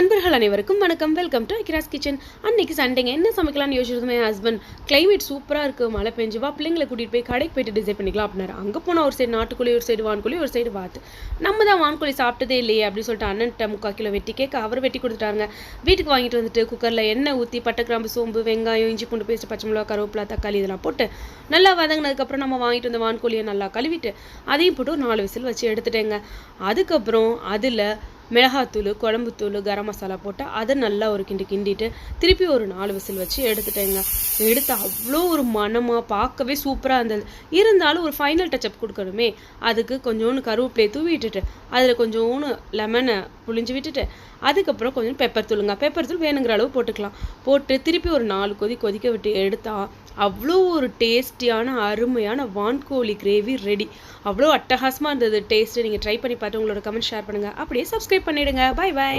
நண்பர்கள் அனைவருக்கும் வணக்கம். வெல்கம் டு அக்கிராஸ் கிச்சன் அன்னைக்கு சண்டேங்க என்ன சமைக்கலாம்னு யோசிச்சிருந்தோம் என் ஹஸ்பண்ட் கிளைமேட் சூப்பராக இருக்குது மழை பெஞ்சு வா. பிள்ளைங்களை கூட்டிகிட்டு போய் கடைக்கு போயிட்டு டிசைட் பண்ணிக்கலாம் அப்படின்னாரு. அங்கே போனால் ஒரு சைடு நாட்டுக்கோழி ஒரு சைடு வான்கோழி ஒரு சைடு வாத்து. நம்ம தான் வான்கோழி சாப்பிட்டதே இல்லையே அப்படின்னு சொல்லிட்டு அண்ணன்ட்ட முக்கால் கிலோ வெட்டி கேட்க அவர் வெட்டி கொடுத்துட்டாங்க வீட்டுக்கு வாங்கிட்டு வந்துட்டு குக்கரில் எண்ணெய் ஊற்றி பட்டை கிராம்பு சோம்பு வெங்காயம் இஞ்சி பூண்டு பேஸ்ட் பச்சை மிளகா கருவேப்பிலா தக்காளி இதெல்லாம் போட்டு நல்லா வதங்கினதுக்கப்புறம் நம்ம வாங்கிட்டு வந்த வான்கோழியை நல்லா கழுவிட்டு அதையும் போட்டு ஒரு நாலு விசில் வச்சு எடுத்துட்டேங்க. அதுக்கப்புறம் அதில் மிளகாத்தூள் குழம்புத்தூள் கரம் மசாலா போட்டு அதை நல்லா ஒரு கிண்டி கிண்டிட்டு திருப்பி ஒரு நாலு விசில் வச்சு எடுத்துட்டேங்க. எடுத்து அவ்வளோ ஒரு மனமாக பார்க்கவே சூப்பராக இருந்தது. இருந்தாலும் ஒரு ஃபைனல் டச்சப் கொடுக்கணுமே. அதுக்கு கொஞ்சோண்டு கருவேப்பிலையை தூவி விட்டுட்டு அதில் கொஞ்சோண்டு லெமனை புளிஞ்சு விட்டுட்டு அதுக்கப்புறம் கொஞ்சம் பெப்பர் தூளுங்க. பெப்பர் தூள் வேணுங்கிற அளவு போட்டுக்கலாம். போட்டு திருப்பி ஒரு நாலு கொதி கொதிக்க விட்டு எடுத்தால் அவ்வளோ ஒரு டேஸ்டியான அருமையான வான்கோழி கிரேவி ரெடி அவ்வளோ அட்டகாசமாக இருந்தது. டேஸ்ட்டு நீங்கள் ட்ரை பண்ணி பார்த்து உங்களோட கமெண்ட் ஷேர் பண்ணுங்கள் அப்படியே சப்ஸ்கிரைப் பண்ணிவிடுங்க பாய் பாய்